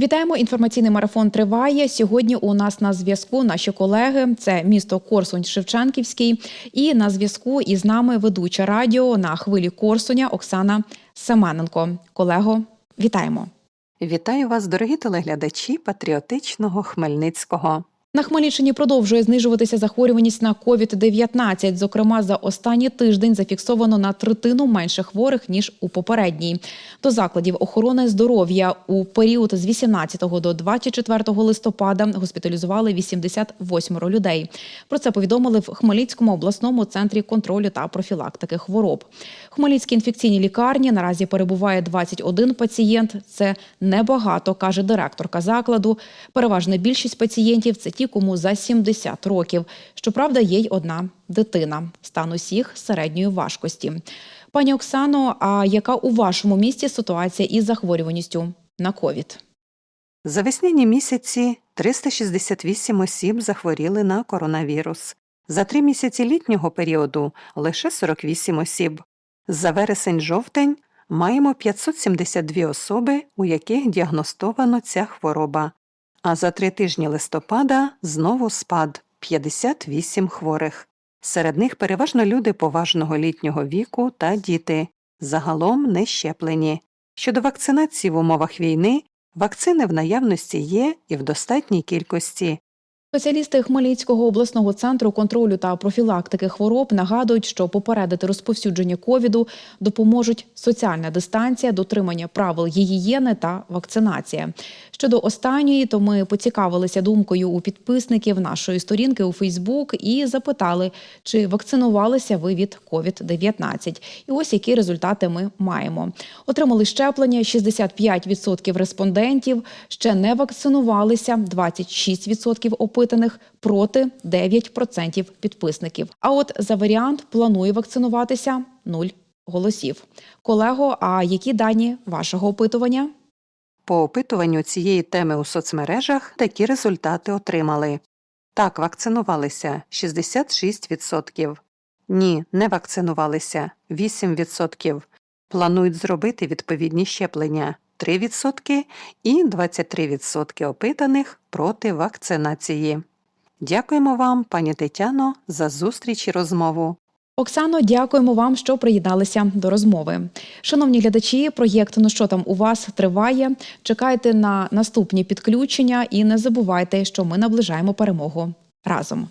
Вітаємо. Інформаційний марафон триває. Сьогодні у нас на зв'язку наші колеги. Це місто Корсунь Шевченківський. І на зв'язку із нами ведуча радіо на хвилі Корсуня Оксана Семененко. Колего, вітаємо. Вітаю вас, дорогі телеглядачі патріотичного Хмельницького. На Хмельниччині продовжує знижуватися захворюваність на COVID-19. Зокрема, за останній тиждень зафіксовано на третину менше хворих ніж у попередній. До закладів охорони здоров'я у період з 18 до 24 листопада госпіталізували 88 людей. Про це повідомили в Хмельницькому обласному центрі контролю та профілактики хвороб. В Хмельницькій інфекційній лікарні наразі перебуває 21 пацієнт. Це небагато, каже директорка закладу. Переважна більшість пацієнтів це ті, кому за 70 років. Щоправда, є й одна дитина. Стан усіх середньої важкості. Пані Оксано, а яка у вашому місті ситуація із захворюваністю на ковід? За весняні місяці 368 осіб захворіли на коронавірус. За три місяці літнього періоду лише 48 осіб. За вересень-жовтень маємо 572 особи, у яких діагностовано ця хвороба. А за три тижні листопада знову спад 58 хворих. Серед них переважно люди поважного літнього віку та діти, загалом не щеплені. Щодо вакцинації в умовах війни, вакцини в наявності є і в достатній кількості. Спеціалісти Хмельницького обласного центру контролю та профілактики хвороб нагадують, що попередити розповсюдження ковіду допоможуть соціальна дистанція, дотримання правил гігієни та вакцинація. Щодо останньої, то ми поцікавилися думкою у підписників нашої сторінки у Фейсбук і запитали, чи вакцинувалися ви від COVID-19. І ось які результати ми маємо. Отримали щеплення 65% респондентів, ще не вакцинувалися 26% опитаних проти 9% підписників. А от за варіант планує вакцинуватися 0 голосів. Колего, а які дані вашого опитування? По опитуванню цієї теми у соцмережах такі результати отримали. Так, вакцинувалися 66%. Ні, не вакцинувалися 8%. Планують зробити відповідні щеплення 3% і 23% опитаних проти вакцинації. Дякуємо вам, пані Тетяно, за зустріч і розмову. Оксано, дякуємо вам, що приєдналися до розмови. Шановні глядачі, проєкт Ну що там у вас триває. Чекайте на наступні підключення і не забувайте, що ми наближаємо перемогу разом.